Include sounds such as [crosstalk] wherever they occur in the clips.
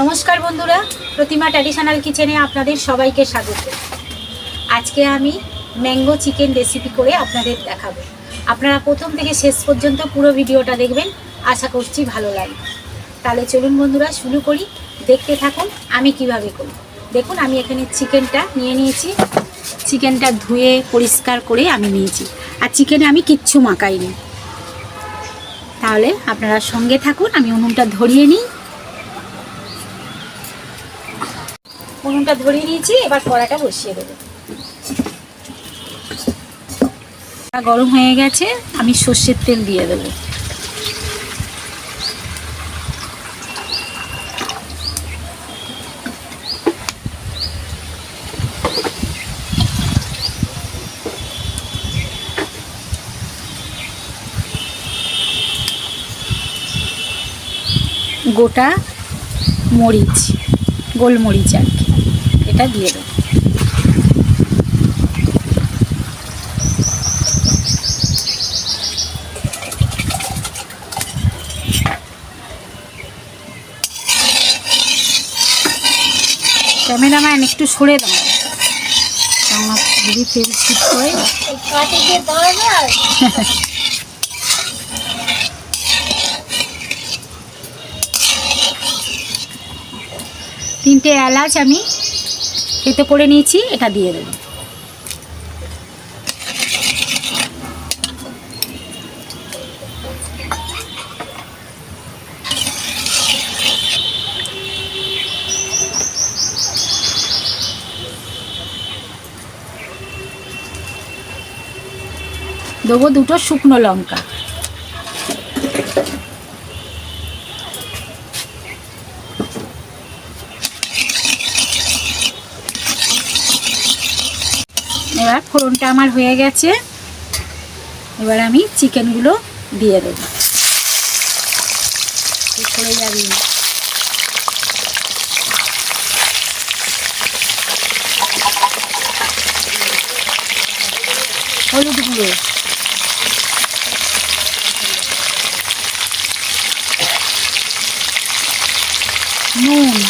নমস্কার বন্ধুরা, প্রতিমা ট্র্যাডিশনাল কিচেনে আপনাদের সবাইকে স্বাগত। আজকে আমি ম্যাঙ্গো চিকেন রেসিপি করে আপনাদের দেখাবো। আপনারা প্রথম থেকে শেষ পর্যন্ত পুরো ভিডিওটা দেখবেন, আশা করছি ভালো লাগবে। তাহলে চলুন বন্ধুরা, শুরু করি। দেখতে থাকুন আমি কীভাবে করি। দেখুন, আমি এখানে চিকেনটা নিয়ে নিয়েছি। চিকেনটা ধুয়ে, পরিষ্কার করে আমি নিয়েছি। আর চিকেনে আমি কিচ্ছু মাখাইনি। তাহলে আপনারা সঙ্গে থাকুন, আমি উনুনটা ধরিয়ে নিই। উনুনটা ধরিয়ে নিয়েছি, এবার কড়াটা বসিয়ে দেবো। গরম হয়ে গেছে, আমি সর্ষের তেল দিয়ে দেবো। গোটা মরিচ, গোলমরিচ আর কি। এটা দিয়ে দেবো। ক্যামেরাম্যান একটু সরে দাও। তিনটে এলাচ আমি কেটে করে নিয়েছি এটা দিয়ে দেবো। দেবো দুটো শুকনো লঙ্কা। এবার ফোড়নটা আমার হয়ে গেছে। এবার আমি চিকেনগুলো দিয়ে দেবো। যাবি। হলুদ গুঁড়ো। নুন।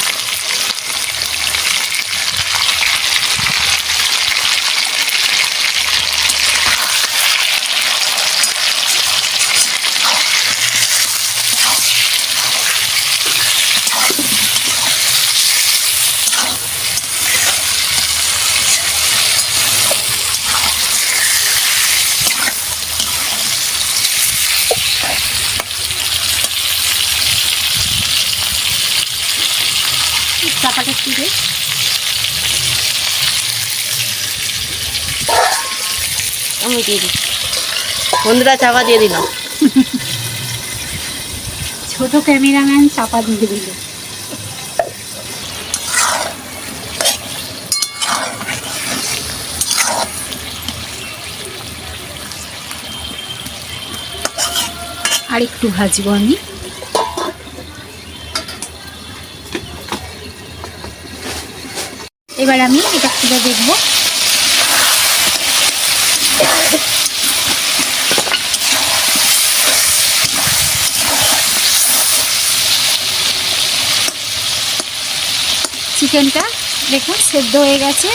দিয়ে আমি দিয়ে দিই বন্ধুরা, চাপা দিয়ে দিলাম। [laughs] ছোট ক্যামেরাম্যান চাপা দিয়ে দিল আর একটু ভাজবো আমি। এবার আমি এটা খুলে দেখব। চিকেনটা দেখুন, সেদ্ধ হয়ে গেছে।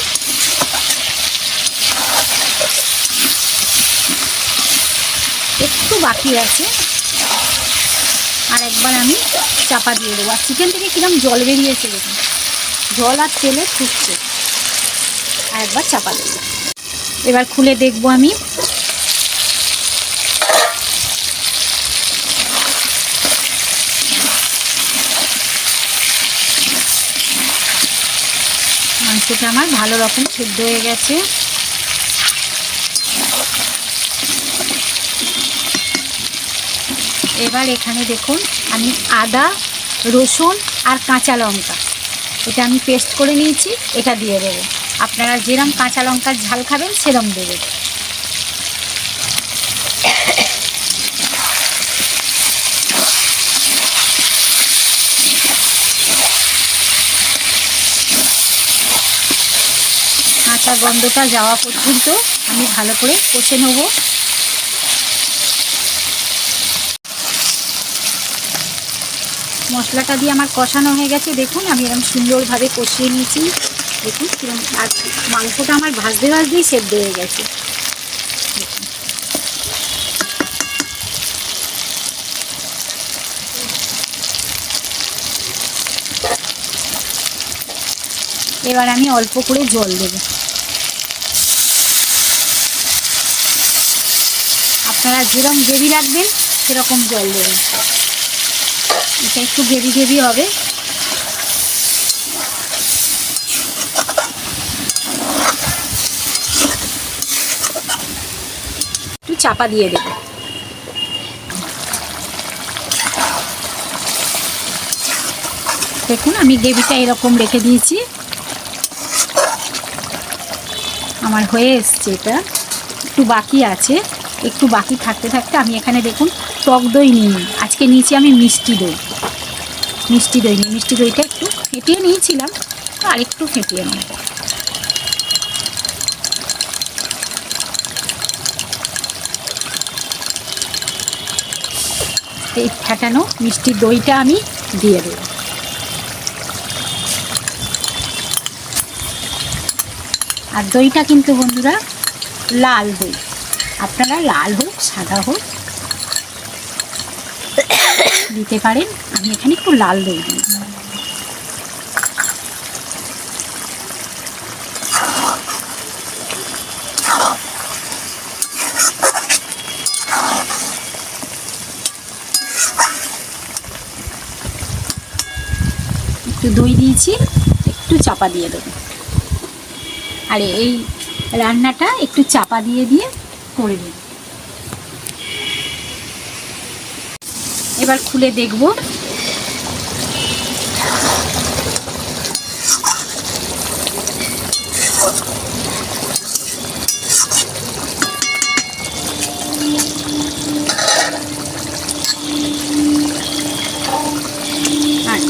একটু বাকি আছে। আর একবার আমি চাপা দিয়ে দেবো। আর চিকেন থেকে কিরম জল বেরিয়েছে দেখুন। জল আর তেলে ফুটছে আর একবার চাপা দেবো। এবার খুলে দেখব আমি। মাংসটা আমার ভালো রকম সেদ্ধ হয়ে গেছে। এবার এখানে দেখুন, আমি আদা, রসুন আর কাঁচা লঙ্কা। এটা আমি পেস্ট করে নিয়েছি, এটা দিয়ে দেবো। আপনারা যেরম কাঁচা লঙ্কার ঝাল খাবেন, সেরম দেবেন। কাঁচা গন্ধটা যাওয়া পর্যন্ত আমি ভালো করে কষে নেব। মশলাটা দিয়ে আমার কষানো হয়ে গেছে। দেখুন, আমি এরকম সুন্দরভাবে কষিয়ে নিয়েছি। দেখুন, কিরম আর মাংসটা আমার ভাজতে ভাজতেই সেদ্ধ হয়ে গেছে। এবার আমি অল্প করে জল দেবো। আপনারা যেরকম গ্রেভি রাখবেন, সেরকম জল দেবেন। এটা একটু গ্রেভি গ্রেভি হবে। একটু চাপা দিয়ে দেবো। দেখুন, আমি গ্রেভিটা এরকম রেখে দিয়েছি। আমার হয়ে এসছে এটা। একটু বাকি আছে। একটু বাকি থাকতে থাকতে আমি এখানে দেখুন টক দই নিই। আজকে নিয়েছি আমি মিষ্টি দই। মিষ্টি দই নিই মিষ্টি দইটা একটু ফেটিয়ে নিয়েছিলাম আর একটু ফেটিয়ে নেব। এই ফেটানো মিষ্টি দইটা আমি দিয়ে দেব। আর দইটা কিন্তু বন্ধুরা লাল দই। আপনারা লাল হোক, সাদা হোক দিতে পারেন, আমি এখানে একটু লাল দই দিই। একটু দই দিয়েছি, একটু চাপা দিয়ে দেবো। আর এই রান্নাটা একটু চাপা দিয়ে দিয়ে করে দিন এবার খুলে দেখব।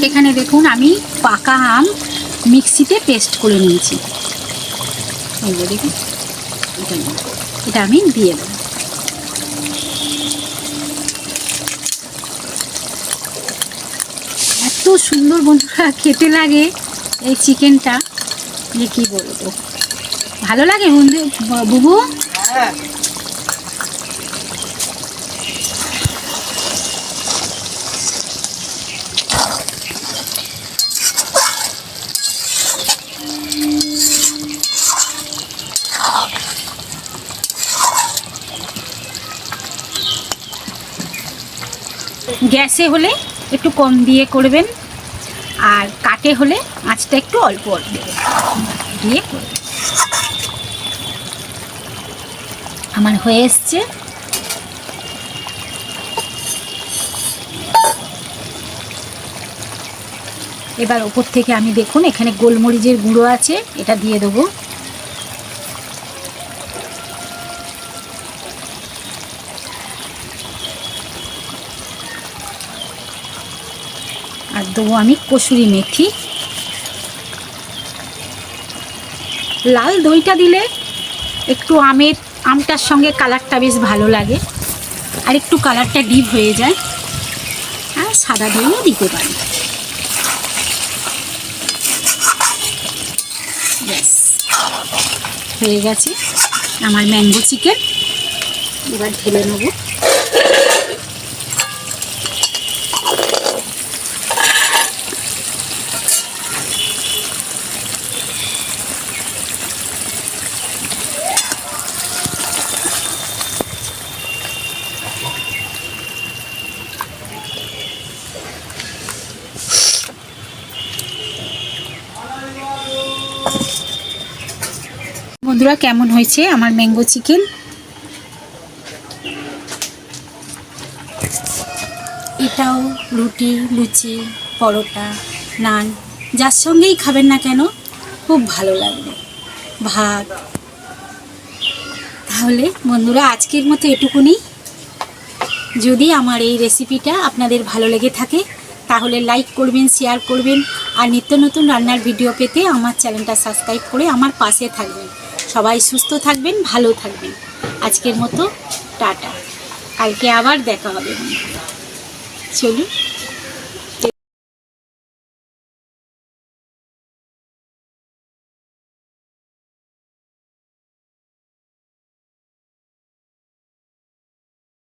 এখানে দেখুন, আমি পাকা আম মিক্সিতে পেস্ট করে নিয়েছি। এটা এটা আমি দিয়ে দেবো। এত সুন্দর বন্ধুরা খেতে লাগে এই চিকেনটা। যে কি বলব? ভালো লাগে বন্ধু বুবু? গ্যাসে হলে একটু কম দিয়ে করবেন। আর কাটে হলে আঁচটা একটু অল্প অল্প দিয়ে আমার হয়ে এসছে। এবার ওপর থেকে আমি দেখুন, এখানে গোলমরিচের গুঁড়ো আছে, এটা দিয়ে দেবো। দেবো আমি কসুরি মেথি। লাল দইটা দিলে একটু আমের, আমটার সঙ্গে কালারটা বেশ ভালো লাগে। আর একটু কালারটা ডিপ হয়ে যায়। আর সাদা দইও দিতে পারি। ব্যাস, হয়ে গেছে আমার ম্যাঙ্গো চিকেন। এবার ঢেলে নেব। বন্ধুরা, কেমন হয়েছে আমার ম্যাঙ্গো চিকেন? এটাও রুটি, লুচি, পরোটা, নান, যার সঙ্গেই খাবেন না কেন, খুব ভালো লাগবে। ভাত। তাহলে বন্ধুরা, আজকের মতো এটুকুনি। যদি আমার এই রেসিপিটা আপনাদের ভালো লেগে থাকে, তাহলে লাইক করবেন, শেয়ার করবেন, আর নিত্য নতুন রান্নার ভিডিও পেতে আমার চ্যানেলটা সাবস্ক্রাইব করে আমার পাশে থাকবেন। সবাই সুস্থ থাকবেন ভালো থাকবেন। আজকের মতো টাটা। কালকে আবার দেখা হবে। চলুন।